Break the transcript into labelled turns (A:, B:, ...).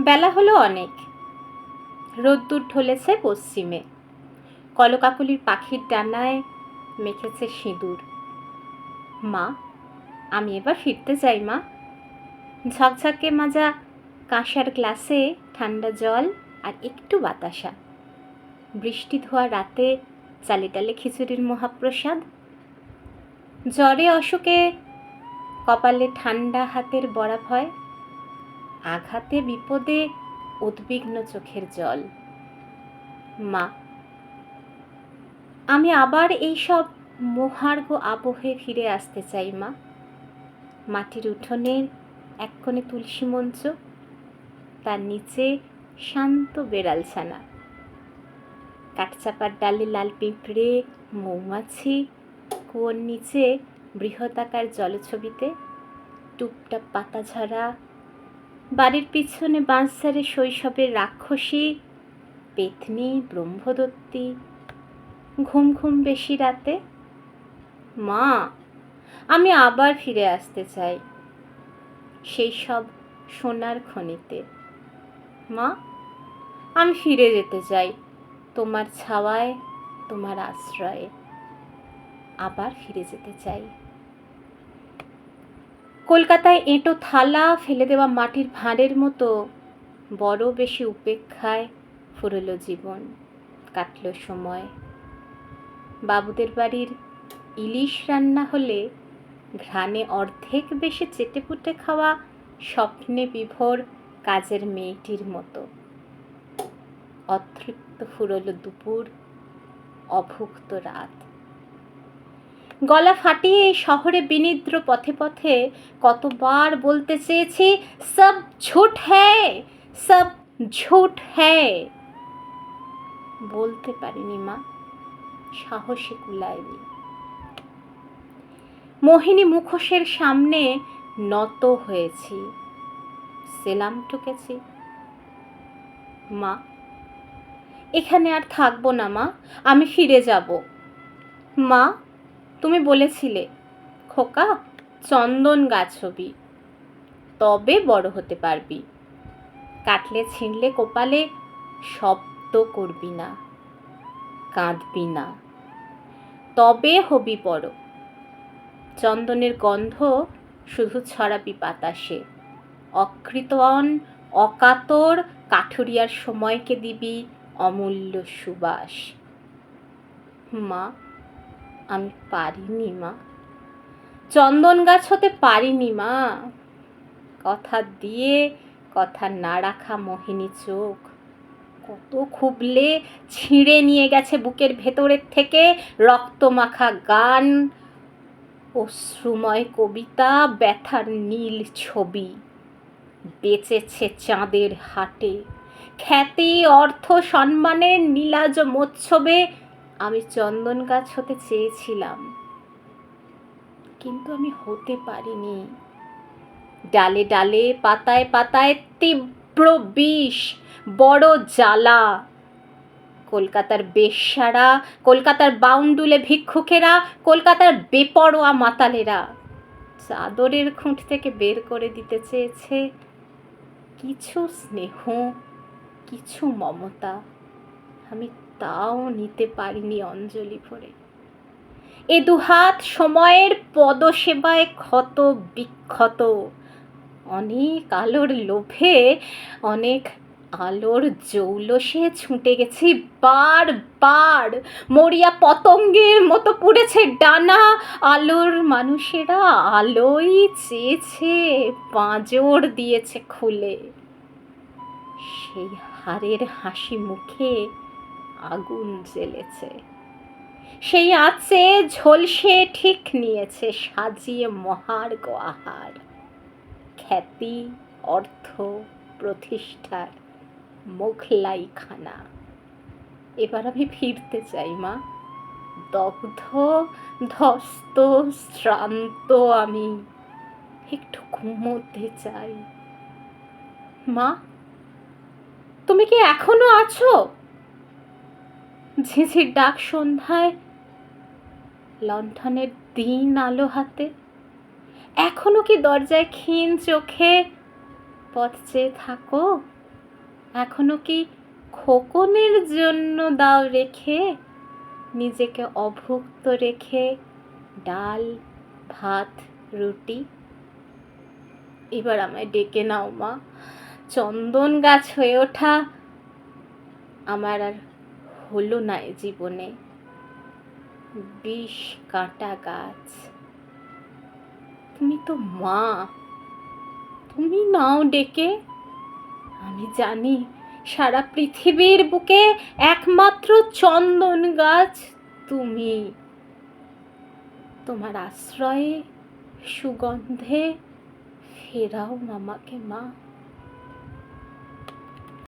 A: বেলা হলো অনেক। রোদ্দুর ঢলেছে পশ্চিমে। কলকাকলির পাখির ডানায় মেখেছে সিঁদুর। মা, আমি এবার ফিরতে চাই, মা। ঝকঝকে মাজা কাঁসার গ্লাসে ঠান্ডা জল আর একটু বাতাসা। বৃষ্টি ধোয়া রাতে চালে টালে খিচুড়ির মহাপ্রসাদ। জ্বরে অশোকে কপালে ঠান্ডা হাতের বড়া ভয় আঘাতে বিপদে উদ্বিগ্ন চোখের জল। মা, আমি আবার এই সব মোহার্ঘ আবহে ফিরে আসতে চাই, মা। মাটির উঠোনের এক কোণে তুলসী মঞ্চ, তার নিচে শান্ত বেড়ালছানা কাঠচাপার ডালে লাল পিঁপড়ে, মৌমাছি, কুয়োর নিচে বৃহদাকার জলছবিতে, টুপটাপ পাতা ঝরা বাড়ির পিছনে বাঁশঝাড়ে শৈশবের রাক্ষসী, পেতনি, ব্রহ্মদত্তী। ঘুম ঘুম বেশি রাতে? মা, আমি আবার ফিরে আসতে চাই। সেই সব সোনার খনিতে। মা, আমি ফিরে যেতে চাই তোমার ছাওয়ায়, তোমার আশ্রয়ে। আবার ফিরে যেতে চাই। কলকাতায় এঁটো থালা ফেলে দেওয়া মাটির ভাঁড়ের মতো বড় বেশি উপেক্ষায় ফুরলো জীবন, কাটল সময়। বাবুদের বাড়ির ইলিশ রান্না হলে ঘ্রাণে অর্ধেক বেশি চেটেপুটে খাওয়া স্বপ্নে বিভোর কাজের মেয়েটির মতো। অতৃপ্ত ফুরলো দুপুর, অভুক্ত রাত। গলা ফাটিয়ে এই শহরে বিনিদ্র পথে পথে কতবার বলতে চেয়েছি, সব ঝুট হ্যায়, সব ঝুট হ্যায়। বলতে পারিনি মা, সাহসে কুলায়নি। মোহিনী মুখোশের সামনে নত হয়েছি, সেলাম ঠুকেছি মা, এখানে আর থাকব না মা, আমি ফিরে যাব। মা তুমি বলেছিলে, খোকা, চন্দন গাছ হবি, তবে বড় হতে পারবি। কাটলে ছিঁড়লে কোপালে শব্দ করবি না, কাঁদবি না। তবে হবি বড় চন্দনের গন্ধ শুধু ছড়াবি বাতাসে। অকৃতন, অকাতর কাঠুরিয়ার সময়কে দিবি অমূল্য সুবাস। মা আমি পারিনি, মা। চন্দন গাছ হতে পারিনি, মা। কথা দিয়ে কথা না রাখা মোহিনী চোখ। কত খুবলে ছিঁড়ে নিয়ে গেছে বুকের ভেতরের থেকে রক্তমাখা গান, অশ্রুময় কবিতা, ব্যথার নীল ছবি। বেঁচেছে চাঁদের হাটে। খ্যাতি, অর্থ, সম্মানের নীলাজ মোচ্ছবে আমি চন্দন গাছ হতে চেয়েছিলাম, কিন্তু আমি হতে পারিনি। ডালে ডালে, পাতায় পাতায় তীব্র বিষ, বড় জ্বালা। কলকাতার বেশ্যারা, কলকাতার বাউন্ডুলে ভিক্ষুকেরা, কলকাতার বেপরোয়া মাতালেরা, চাদরের খুঁট থেকে বের করে দিতে চেয়েছে কিছু স্নেহ, কিছু মমতা। আমি তাও নিতে পারিনি অঞ্জলি ভরে। এ দুহাত সময়ের পদসেবায় ক্ষত বিক্ষত। অনেক আলোর লোভে, অনেক আলোর জৌলসে ছুটে গেছি বার বার। মরিয়া পতঙ্গের মতো পুড়েছে ডানা। আলোর মানুষেরা আলোই চেয়েছে, পাঁজর দিয়েছে খুলে। সেই হারের হাসি মুখে আগুন জ্বেলেছে। সেই আছে ঝলসে ঠিক নিয়েছে সাজিয়ে মহার্গ আহার। খ্যাতি, অর্থ, প্রতিষ্ঠার মোঘলাই খানা এবার আমি ফিরতে চাই, মা। দগ্ধ, ধস্ত, শ্রান্ত আমি একটু ঘুমোতে চাই। মা, তুমি কি এখনও আছো? ঝিঝির ডাক সন্ধ্যায়, লণ্ঠনের দিন আলো হাতে। এখনও কি দরজায় ক্ষীণ চোখে পথ চেয়ে থাকো? এখনও কি খোকনের জন্য দাও রেখে, নিজেকে অভুক্ত রেখে ডাল, ভাত, রুটি? এবার আমায় ডেকে নাও মা, চন্দন গাছ হয়ে ওঠা। আমার আর হলো না জীবনে। বিষ, কাঁটা গাছ। তুমি তো মা। তুমি নাও ডেকে। আমি জানি সারা পৃথিবীর বুকে একমাত্র চন্দন গাছ তুমি। তোমার আশ্রয়ে সুগন্ধে ফেরাও মামাকে মা।